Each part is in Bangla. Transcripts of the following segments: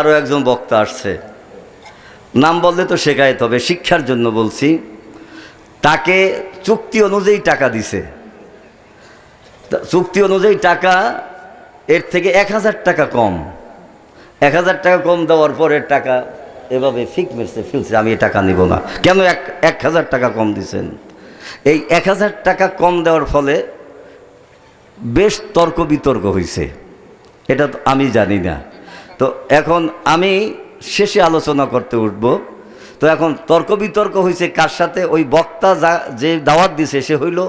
আরও একজন বক্তা আসছে। নাম বললে তো শেখায় তবে শিক্ষার জন্য বলছি, তাকে চুক্তি অনুযায়ী টাকা দিছে। চুক্তি অনুযায়ী টাকা এর থেকে এক হাজার টাকা কম। এক হাজার টাকা কম দেওয়ার পরে টাকা এভাবে ফিক মেরছে, ফিলছে, আমি এ টাকা নিব না। কেন এক এক হাজার টাকা কম দিছেন? এই এক হাজার টাকা কম দেওয়ার ফলে বেশ তর্ক বিতর্ক হয়েছে এটা তো আমি জানি না। তো এখন আমি শেষে আলোচনা করতে উঠব। তো এখন তর্ক বিতর্ক হয়েছে কার সাথে? ওই বক্তা যা, যে দাওয়াত দিছে, সে হইল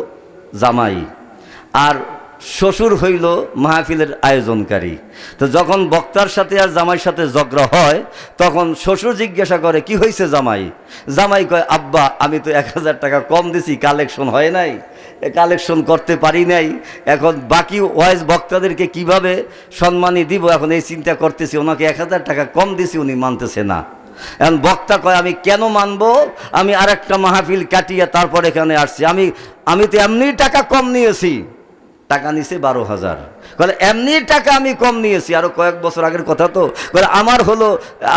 জামাই। আর শ্বশুর হইল মাহফিলের আয়োজনকারী। তো যখন বক্তার সাথে আর জামাইয়ের সাথে ঝগড়া হয়, তখন শ্বশুর জিজ্ঞাসা করে, কি হয়েছে জামাই? জামাই কয়, আব্বা, আমি তো এক হাজার টাকা কম দিছি, কালেকশন হয় নাই। কালেকশন করতে পারি নাই। এখন বাকি ওয়াইজ বক্তাদেরকে কীভাবে সম্মানই দিব? এখন এই চিন্তা করতেছি, ওনাকে এক হাজার টাকা কম দিছি, উনি মানতেছে না। এখন বক্তা কয়, আমি কেন মানব? আমি আর একটা মাহফিল কাটিয়ে তারপর এখানে আসছি। আমি আমি তো এমনি টাকা কম নিয়েছি। টাকা নিছে বারো হাজার। বলে, এমনি টাকা আমি কম নিয়েছি। আরও কয়েক বছর আগের কথা তো। বলে, আমার হলো,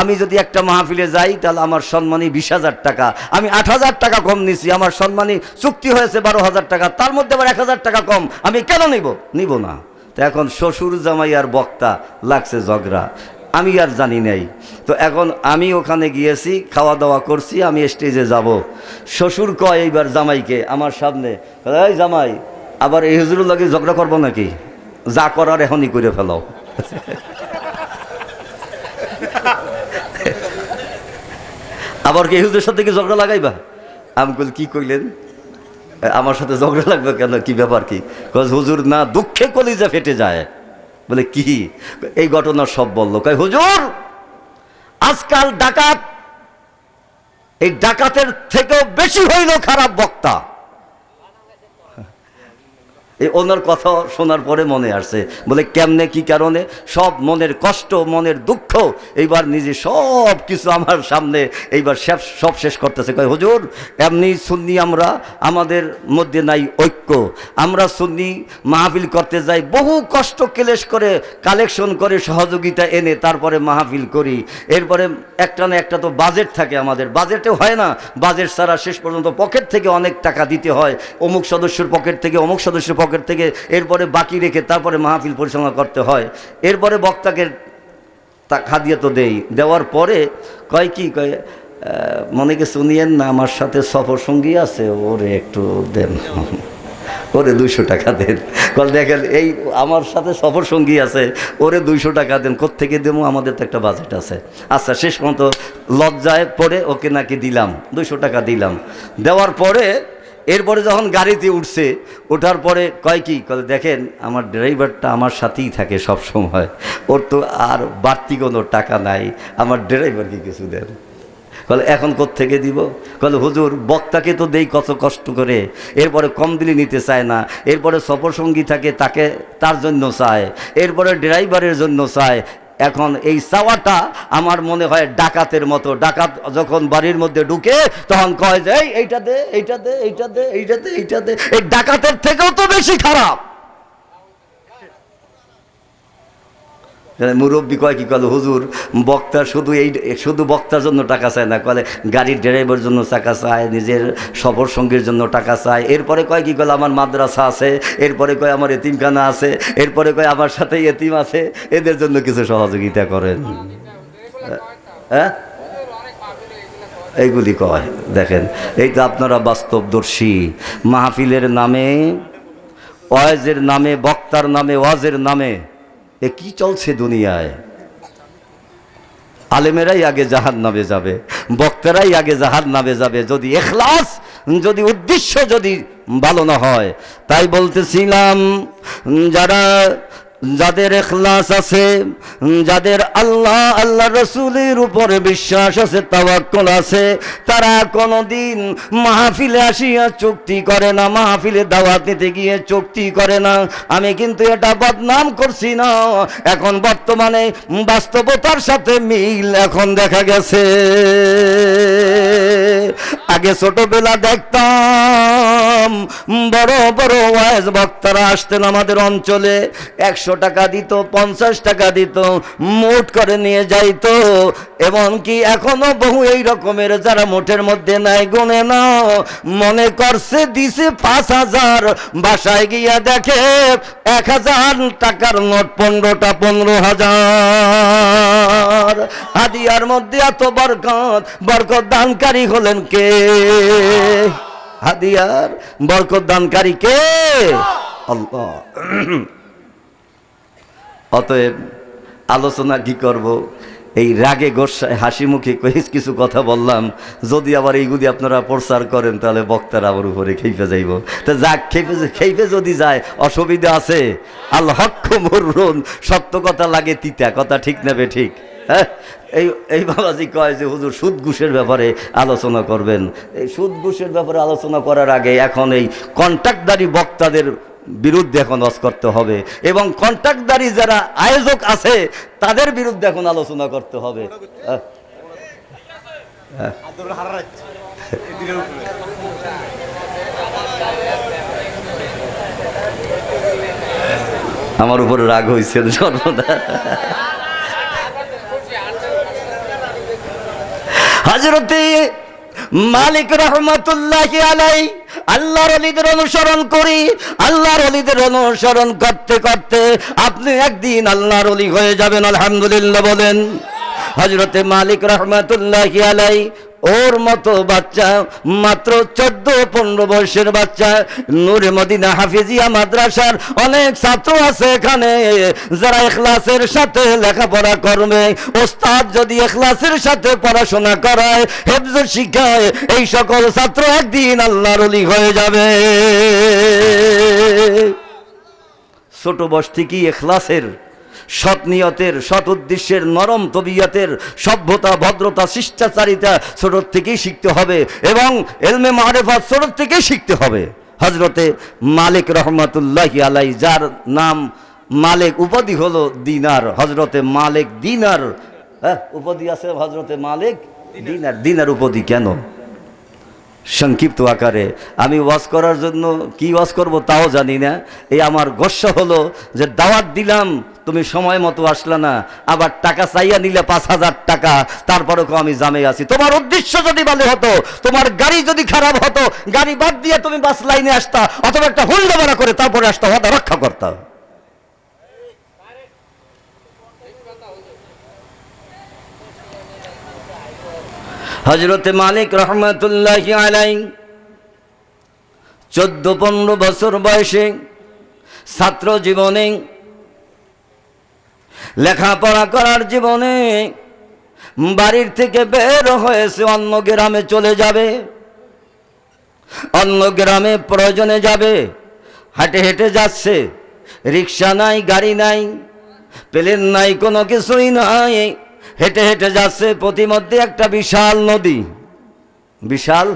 আমি যদি একটা মাহফিলে যাই, তাহলে আমার সম্মানী বিশ হাজার টাকা। আমি আট হাজার টাকা কম নিছি, আমার সম্মানী চুক্তি হয়েছে বারো হাজার টাকা, তার মধ্যে আবার এক হাজার টাকা কম। আমি কেন নিব? নিব না। তো এখন শ্বশুর জামাই আর বক্তা লাগছে ঝগড়া। আমি আর জানি নাই। তো এখন আমি ওখানে গিয়েছি খাওয়া দাওয়া করছি, আমি স্টেজে যাব। শ্বশুর কয় এইবার জামাইকে, আমার সামনে, এই জামাই, আবার এই হুজুরের ঝগড়া করব নাকি? যা করার এখনই করে ফেলাও আবার কি এই হুজুরের সাথে কি ঝগড়া লাগাইবা? আমি কইল, কি কইলেন? আমার সাথে ঝগড়া লাগবে কেন? কি ব্যাপার কি? হুজুর না, দুঃখে কলিজা ফেটে যায়। বলে, কি? এই ঘটনা সব বলল। কয়, হুজুর, আজকাল ডাকাত, এই ডাকাতের থেকেও বেশি হইল খারাপ বক্তা। এই ওনার কথা শোনার পরে মনে আসছে। বলে, কেমনে, কি কারণে? সব মনের কষ্ট, মনের দুঃখ, এইবার নিজে সব কিছু আমার সামনে এইবার সব সব শেষ করতেছে। কয়, হুজুর, এমনি সুন্নি আমরা, আমাদের মধ্যে নাই ঐক্য। আমরা সুন্নি মাহফিল করতে যাই, বহু কষ্ট ক্লেশ করে, কালেকশন করে, সহযোগিতা এনে তারপরে মাহফিল করি। এরপরে একটা না একটা তো বাজেট থাকে আমাদের। বাজেটে হয় না, বাজেট ছাড়া শেষ পর্যন্ত পকেট থেকে অনেক টাকা দিতে হয়। অমুক সদস্যর পকেট থেকে অমুক সদস্যের পকেট থেকে এরপরে বাকি রেখে তারপরে মাহফিল পরিচালনা করতে হয়। এরপরে বক্তাকে তা খাদিয়ে তো দেই। দেওয়ার পরে কয় কি কয় আহ, মনে কে শুনিয়েন না আমার সাথে সফর সঙ্গী আছে ওরে একটু দেন। ওরে দুইশো টাকা দেন। কল দেখেন এই আমার সাথে সফর সঙ্গী আছে ওরে দুইশো টাকা দেন কোত্থেকে দেবো? আমাদের তো একটা বাজেট আছে। আচ্ছা শেষ মতো লজ্জায় পরে ওকে নাকি দিলাম দুইশো টাকা দিলাম। দেওয়ার পরে এরপরে যখন গাড়িতে উঠছে, ওঠার পরে কয় কি দেখেন আমার ড্রাইভারটা আমার সাথেই থাকে সব সময় ওর তো আর বাড়তি কোনো টাকা নাই, আমার ড্রাইভারকে কিছু দেন। বলে এখন থেকে দিব? বলে হুজুর, বক্তাকে তো দেই কত কষ্ট করে। এরপরে কম দিলে নিতে চায় না, এরপরে সফরসঙ্গী থাকে তাকে তার জন্য চায়, এরপরে ড্রাইভারের জন্য চায়। এখন এই চাওয়াটা আমার মনে হয় ডাকাতের মতো। ডাকাত যখন বাড়ির মধ্যে ঢুকে তখন কয় যে "এই, এইটা দে এইটা দে এইটা দে এইটা দে এইটা দে। এই ডাকাতের থেকেও তো বেশি খারাপ। মুরব্বী কয় কি কলে হুজুর, বক্তা শুধু এই, শুধু বক্তার জন্য টাকা চায় না, কলে গাড়ির ড্রাইভারের জন্য টাকা চায়, নিজের সফর সঙ্গীর জন্য টাকা চায়। এরপরে কয় কি কলে আমার মাদ্রাসা আছে, এরপরে কয় আমার এতিমখানা আছে, এরপরে কয় আমার সাথে এতিম আছে, এদের জন্য কিছু সহযোগিতা করেন। হ্যাঁ এইগুলি কয়, দেখেন। এই তো আপনারা বাস্তবদর্শী। মাহফিলের নামে, ওয়াজের নামে, বক্তার নামে, ওয়াজের নামে এ কি চলছে দুনিয়ায়? আলেমেরাই আগে জাহান নামে যাবে, বক্তারাই আগে জাহান নামে যাবে। যদি এখলাস, যদি উদ্দেশ্য যদি ভালো না হয়, তাই বলতেছিলাম, যারা যাদের এখলাস আছে, যাদের আল্লাহ আল্লাহ রসুলের উপরে বিশ্বাস আছে, তাওয়াক্কল আছে, তারা কোনোদিন মাহফিলে আসিয়া চুক্তি করে না, মাহফিলে দাওয়াত নিতে গিয়ে চুক্তি করে না। আমি কিন্তু এটা বদনাম করছি না। এখন বর্তমানে বাস্তবতার সাথে মিল এখন দেখা গেছে। আগে ছোটবেলা দেখতাম, বড় বড় ওয়াজ বক্তারা আসতেন আমাদের অঞ্চলে। একশো একশো টাকা দিত, পঞ্চাশ টাকা দিত, মোট করে নিয়ে যাইতো। এমনকি এখনও বহু এই রকমের যারা মোটের মধ্যে নাই, গুনে নাও মনে করছে, দিছে পাঁচ হাজার, বাসায় গিয়া দেখে এক হাজার, টাকার নোট পনেরোটা পনেরো হাজার। হাদিয়ার মধ্যে এত বরকত বরকত দানকারী হলেন কে? হাদিয়ার বরকত দানকারী কে? আল্লাহ। অতএব আলোচনা কি করব? এই রাগে গোসায় হাসি মুখে কিছু কথা বললাম। যদি আবার এইগুলি আপনারা প্রচার করেন, তাহলে বক্তার আমার উপরে খেইপে যাইব। তা যাক, খেপে খেইপে যদি যায়, অসুবিধা আছে। আল মরুন, সত্য কথা লাগে তিতা, কথা ঠিক নেবে ঠিক। হ্যাঁ? এই এই বাবাজি কয় যে, হুজুর সুদ ঘুষের ব্যাপারে আলোচনা করবেন। এই সুদ ঘুষের ব্যাপারে আলোচনা করার আগে এখন এই কন্ট্রাক্টদারি বক্তাদের বিরুদ্ধে এখন অস করতে হবে। এবং কন্ট্রাক্টদারি যারা আয়োজক আছে, তাদের বিরুদ্ধে এখন আলোচনা করতে হবে। আমার উপরে রাগ হয়েছে হজরতে মালিক রহমতুল্লাহ আলাই আল্লাহর অলিদের অনুসরণ করি, আল্লাহর অলিদের অনুসরণ করতে করতে আপনি একদিন আল্লাহর অলি হয়ে যাবেন, আলহামদুলিল্লাহ বলেন। হজরতে মালিক রহমতুল্লাহ আলাই ওর মতো বাচ্চা, মাত্র চোদ্দ পনেরো বয়সের বাচ্চা। নূরে মদিনা হাফিজিয়া মাদ্রাসার অনেক ছাত্র আছে এখানে। যারা এখলাসের সাথে লেখাপড়া করবে। ওস্তাদ যদি এখলাসের সাথে পড়াশোনা করায়, হেফজ শিখায়, এই সকল ছাত্র একদিন আল্লাহর অলি হয়ে যাবে। ছোট বয়স থেকেই এখলাসের সৎ নিয়তের সৎ উদ্দেশ্যের নরম তবিয়তের সভ্যতা ভদ্রতা শিষ্টাচারিতা ছোট থেকেই শিখতে হবে এবং এলমে মারেফা ছোট থেকেই শিখতে হবে। হজরতে মালিক রহমতুল্লাহ আলাই যার নাম মালিক উপাধি হলো দিনার। হজরতে মালিক দিনার হ্যাঁ উপাধি আছে হজরতে মালিক? দিনার দিনার উপাধি কেন? সংক্ষিপ্ত আকারে। আমি ওয়াজ করার জন্য কি ওয়াজ করব তাও জানি না। এই আমার গোস্বা হলো যে দাওয়াত দিলাম, তুমি সময় মতো আসলা না। আবার টাকা চাইয়া নিলে পাঁচ হাজার টাকা তারপরে আমি জামে আছি। তোমার উদ্দেশ্য যদি ভালো হতো, তোমার গাড়ি যদি খারাপ হতো, গাড়ি বাদ দিয়ে তুমি বাস লাইনে আসতা, অথবা একটা হুন্ডা ভাড়া করে তারপরে আসতা ওটা রক্ষা করতাম হজরতে মালিক রহমতুল্লাহ আলাই চোদ্দ পনেরো বছর বয়সে ছাত্র জীবনে লেখাপড়া করার জীবনে বাড়ির থেকে বের হয়েছে, অন্য গ্রামে চলে যাবে। অন্য গ্রামে প্রয়োজনে যাবে, হাঁটে হেঁটে যাচ্ছে, রিক্সা নাই, গাড়ি নাই, প্লেন নাই, কোনো কিছুই নাই। হেঁটে হেঁটে যাচ্ছে প্রতিমধ্যে একটা বিশাল নদী। বিশাল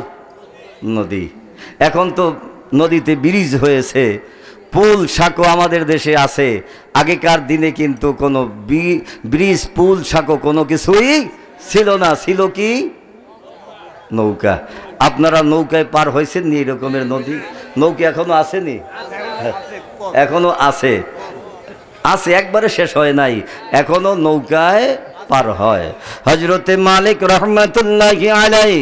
নদী। এখন তো নদীতে ব্রিজ হয়েছে। পুল, সাঁকো আমাদের দেশে আছে। আগেকার দিনে কিন্তু কোনো ব্রিজ, পুল, সাঁকো কোনো কিছুই ছিল না। ছিল কি? নৌকা। আপনারা নৌকায় পার হয়েছেন নি এরকমের নদী? নৌকা এখনও আসেনি? এখনও আছে। আছে, একবারে শেষ হয় নাই। এখনও নৌকায় পার হয়। হজরতে মালিক রহমতুল্লাহ আলাই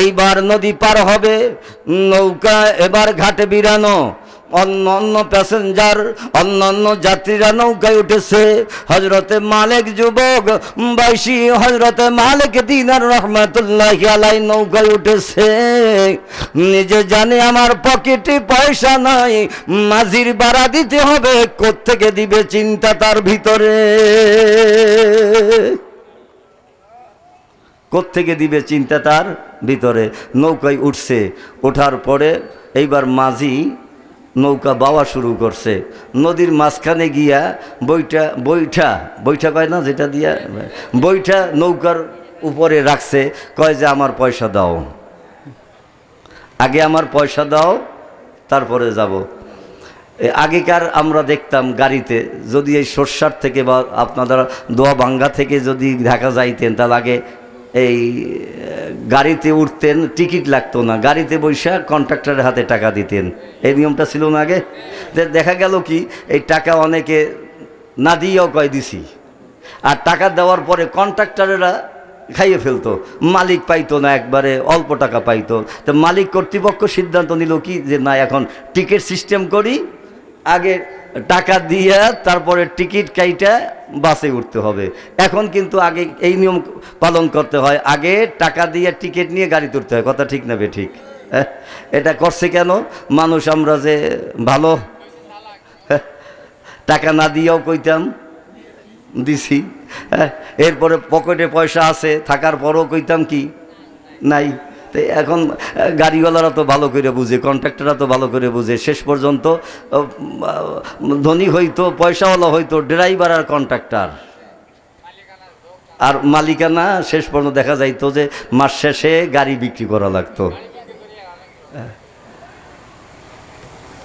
এইবার নদী পার হবে, নৌকা এবার ঘাটে বিরানো, অন্য অন্য প্যাসেঞ্জার অন্য অন্য যাত্রীরা নৌকায় উঠেছে। হজরতে মালিক যুবক বাইশি হজরতে মালিক দিনার রহমতুল্লাহ আলাই নৌকায় উঠেছে। নিজে জানে আমার পকেটে পয়সা নাই, মাঝির বাড়া দিতে হবে, কোত্থেকে দিবে চিন্তা তার ভিতরে? কোত্থেকে দিবে চিন্তা তার ভিতরে? নৌকায় উঠছে। ওঠার পরে এইবার মাঝি নৌকা বাওয়া শুরু করছে। নদীর মাঝখানে গিয়া বইটা বইটা বইটা কয় না যেটা দিয়া? বইটা নৌকার উপরে রাখছে, কয় যে আমার পয়সা দাও। আগে আমার পয়সা দাও, তারপরে যাব। আগেকার আমরা দেখতাম গাড়িতে, যদি এই সর্ষার থেকে বা আপনারা দোয়া বাঙ্গা থেকে যদি ঢাকা যাইতেন তার আগে এই গাড়িতে উঠতেন, টিকিট লাগতো না। গাড়িতে বৈশা কন্ট্রাক্টরের হাতে টাকা দিতেন। এই নিয়মটা ছিল না আগে। দেখা গেল কি, এই টাকা অনেকে না দিয়েও কয় দিছি। আর টাকা দেওয়ার পরে কন্ট্রাক্টরেরা খাইয়ে ফেলতো। মালিক পাইতো না, একবারে অল্প টাকা পাইতো। তো মালিক কর্তৃপক্ষ সিদ্ধান্ত নিল কি, যে না, এখন টিকিট সিস্টেম করি, আগে টাকা দিয়ে তারপরে টিকিট কাইটা বাসে উঠতে হবে। এখন কিন্তু আগে এই নিয়ম পালন করতে হয়। আগে টাকা দিয়ে টিকিট নিয়ে গাড়ি তুলতে হয়। কথা ঠিক নেবে ঠিক? হ্যাঁ? এটা করছে কেন? মানুষ আমরা যে ভালো হ্যাঁ? টাকা না দিয়েও কইতাম দিছি হ্যাঁ, এরপরে পকেটে পয়সা আছে থাকার পরও কইতাম কি? নাই। তো এখন গাড়িওয়ালারা তো ভালো করে বুঝে কন্ট্রাক্টররা তো ভালো করে বুঝে। শেষ পর্যন্ত ধনী হইতো, পয়সাওয়ালা হইতো ড্রাইভার আর কন্ট্রাক্টর আর মালিকানা শেষ পর্যন্ত দেখা যাইতো যে, মাস শেষে গাড়ি বিক্রি করা লাগতো।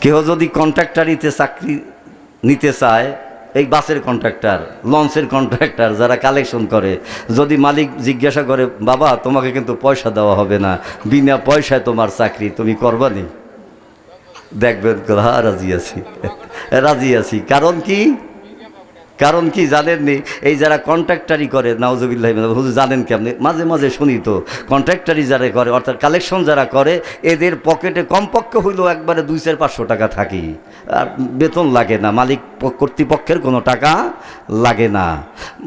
কেউ যদি কন্ট্রাক্টারিতে চাকরি নিতে চায় এই বাসের কন্ট্রাক্টর লঞ্চের কন্ট্রাক্টর যারা কালেকশন করে, যদি মালিক জিজ্ঞাসা করে, বাবা, তোমাকে কিন্তু পয়সা দেওয়া হবে না, বিনা পয়সায় তোমার চাকরি, তুমি করবানি দেখবেন হ্যাঁ রাজি আছি। রাজি আছি। কারণ কি? কারণ কি জানেননি? এই যারা কন্ট্রাক্টারি করে নাওজবিল্লাহ হুজুর জানেন কেমনি? মাঝে মাঝে শুনি তো কন্ট্রাক্টারি যারা করে, অর্থাৎ কালেকশন যারা করে, এদের পকেটে কমপক্ষে হইলেও একবারে দুই চার পাঁচশো টাকা থাকি। আর বেতন লাগে না, মালিক কর্তৃপক্ষের কোনো টাকা লাগে না।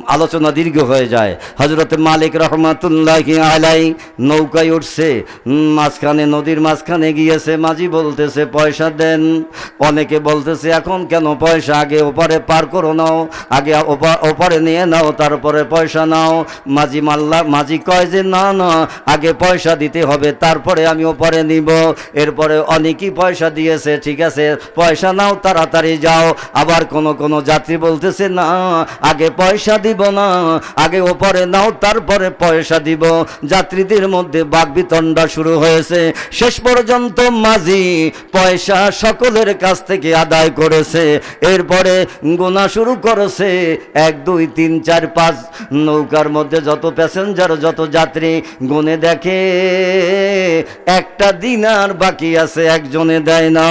আলোচনা দীর্ঘ হয়ে যায়। হজরতে মালিক রহমাতুল্লাহ আলাই নৌকায় উঠছে, মাঝখানে নদীর মাঝখানে গিয়েছে, মাঝি বলতেছে, পয়সা দেন। অনেকে বলতেছে, এখন কেন পয়সা? আগে ওপারে পার করো নাও, আগে ওপা- ওপারে নিয়ে নাও, তারপরে পয়সা নাও। মাঝি মাল্লা, মাঝি কয় যে, না না, আগে পয়সা দিতে হবে, তারপরে আমি ওপারে নিব। এরপরে অনেকই পয়সা দিয়েছে, ঠিক আছে, পয়সা নাও, তাড়াতাড়ি যাও। আবার কোন কোন যাত্রী বলতেছে, না, আগে পয়সা দিব না, আগে ওপরে নাও, তারপরে পয়সা দিব। যাত্রীদের মধ্যে বাগবিতণ্ডা শুরু হয়েছে। শেষ পর্যন্ত মাঝি পয়সা সকলের কাছ থেকে আদায় করেছে। এরপরে গোনা শুরু করেছে। এক, দুই, তিন, চার, পাঁচ নৌকার মধ্যে যত প্যাসেঞ্জার, যত যাত্রী গুনে দেখে, একটা দিন আর বাকি আছে, একজনে দেয় না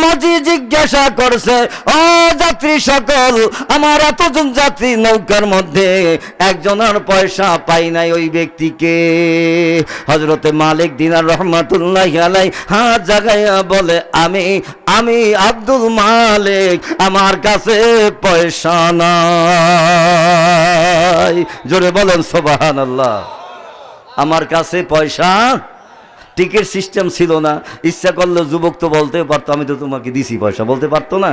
মাঝি জিজ্ঞাসা করছে, ও যাত্রী সকল, আমার এতজন যাত্রী নৌকার মধ্যে একজনের পয়সা পাই নাই ওই ব্যক্তিকে? হজরতে মালিক দিনার রহমাতুল্লাহ আলাই হাত জাগাইয়া বলে, আমি আমি আব্দুল মালিক, আমার কাছে পয়সা নাই। জোরে বলেন সোবাহান আল্লাহ আমার কাছে পয়সা টিকিট সিস্টেম ছিল না। ইচ্ছা করলে যুবক তো বলতে পারতো, আমি তো তোমাকে দিছি পয়সা। বলতে পারতো না?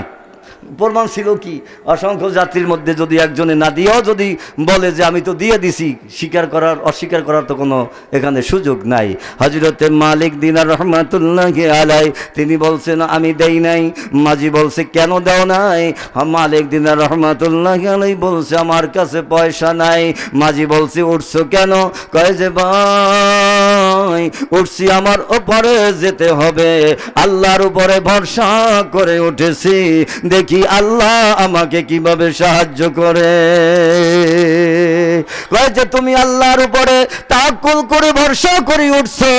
প্রমাণ ছিল কি? অসংখ্য যাত্রীর মধ্যে যদি একজনে না দিয়েও যদি বলে যে আমি তো দিয়ে দিছি, স্বীকার করার, অস্বীকার করার তো কোনো এখানে সুযোগ নাই। হজরতে মালিক দিনার রহমাতুল্লাহ আলাই তিনি বলছেন, আমি দেই নাই। মাঝি বলছে, কেন দেও নাই? মালিক দিনার রহমাতুল্লাহ আলাই বলছে, আমার কাছে পয়সা নাই। মাঝি বলছে, উঠছো কেন? কয় যে, ভাই, উঠছি আমার ওপরে যেতে হবে। আল্লাহর উপরে ভরসা করে উঠেছি। দেখি আল্লাহ আমাকে কীভাবে সাহায্য করে? যে তুমি আল্লাহর উপরে তাকুল করে ভরসা করে উঠছো।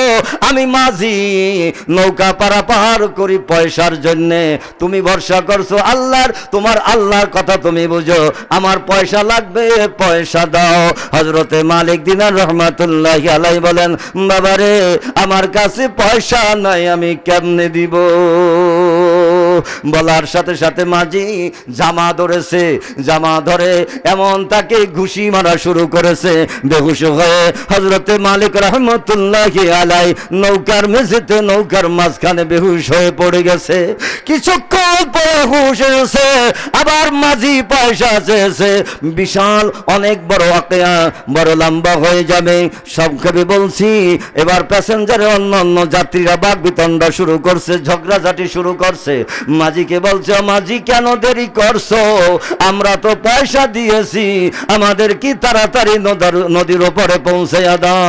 আমি মাঝি নৌকা পারাপার করি পয়সার জন্যে। তুমি ভরসা করছ আল্লাহর, তোমার আল্লাহর কথা তুমি বুঝো। আমার পয়সা লাগবে, পয়সা দাও। হজরতে মালিক দিনার রহমাতুল্লাহ আলাই বলেন, বাবারে, আমার কাছে পয়সা নাই, আমি কেমনে দিব? বলার সাথে সাথে মাঝি জামা ধরেছে, জামা ধরে এমন তাকে ঘুষি মারা শুরু করেছে। বেহুশ হয়ে হজরতে মালিক রহমতুল্লাহ আলাই নৌকার মেঝেতে, নৌকার মাঝখানে বেহুশ হয়ে পড়ে গেছে। কিছুক্ষণ পরে হুশ এসে আবার মাঝি পয়সা চেয়েছে। বিশাল অনেক বড় আকেয়া, বড় লম্বা হয়ে যাবে সংক্ষেপে বলছি, এবার প্যাসেঞ্জারে অন্য অন্য যাত্রীরা বাঘ বিতণ্ডা শুরু করছে, ঝগড়াঝাটি শুরু করছে। মাঝিকে বলছো, মাঝি, কেন দেরি করছ? আমরা তো পয়সা দিয়েছি, আমাদের কি তাড়াতাড়ি নদীর ওপরে পৌঁছে দাও?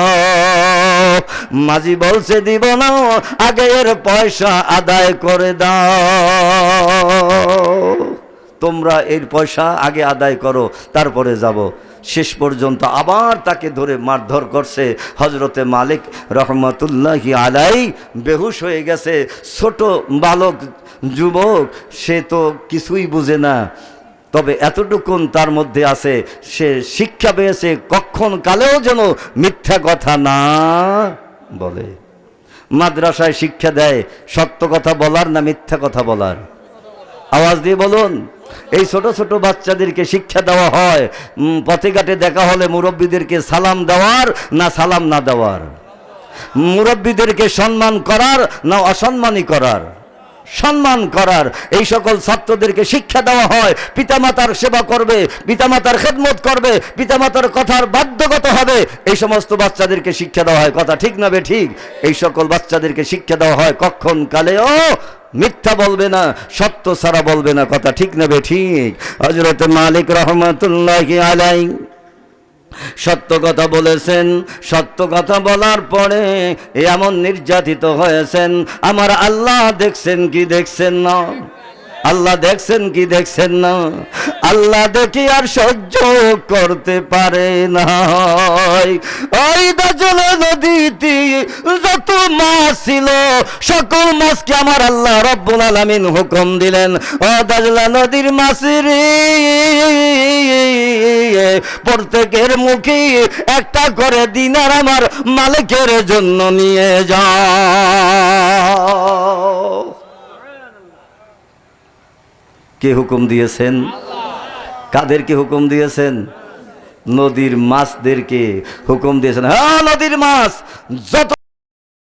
মাঝি বলছে, দিব না, আগে এর পয়সা আদায় করে দাও। তোমরা এর পয়সা আগে আদায় করো, তারপরে যাব। শেষ পর্যন্ত আবার তাকে ধরে মারধর করছে। হজরতে মালিক রহমতুল্লাহি আলাই বেহুশ হয়ে গেছে। ছোট বালক যুবক, সে তো কিছুই বুঝে না। তবে এতটুকুন তার মধ্যে আছে, সে শিক্ষা পেয়েছে কখন কালেও যেন মিথ্যা কথা না বলে। মাদ্রাসায় শিক্ষা দেয়, সত্য কথা বলার না মিথ্যা কথা বলার? আওয়াজ দিয়ে বলুন, এই ছোট ছোট বাচ্চাদেরকে শিক্ষা দেওয়া হয় পথে ঘাটে দেখা হলে মুরব্বীদেরকে সালাম দেওয়ার না সালাম না দেওয়ার? মুরব্বীদেরকে সম্মান করার না অসম্মানই করার? সম্মান করার। এই সকল ছাত্রদেরকে শিক্ষা দেওয়া হয়, পিতামাতার সেবা করবে, পিতামাতার খেদমত করবে, পিতামাতার কথার বাধ্যগত হবে। এই সমস্ত বাচ্চাদেরকে শিক্ষা দেওয়া হয়। কথা ঠিক না বে ঠিক? এই সকল বাচ্চাদেরকে শিক্ষা দেওয়া হয় কখন কালেও মিথ্যা বলবে না, সত্য ছাড়া বলবে না। কথা ঠিক না বে ঠিক? হজরত মালিক রহমতুল্লাহ আলাই সত্য কথা বলেছেন, সত্য কথা বলার পরে এমন নির্যাতিত হয়েছেন। আমার আল্লাহ দেখছেন কি দেখছেন না? আল্লাহ দেখছেন কি দেখছেন না? আল্লাহ দেখি আর সহ্য করতে পারে না। নদীতে যত মাছ ছিল, সকল মাছকে আমার আল্লাহ রব্বুল আলামিন হুকুম দিলেন। ও দাজলা নদীর মাছের, প্রত্যেকের মুখে একটা করে দিনার আমার মালিকের জন্য নিয়ে যাও। কে হুকুম দিয়েছেন? কাদেরকে হুকুম দিয়েছেন? নদীর মাছদেরকে হুকুম দিয়েছেন। হ্যাঁ নদীর মাছ! যত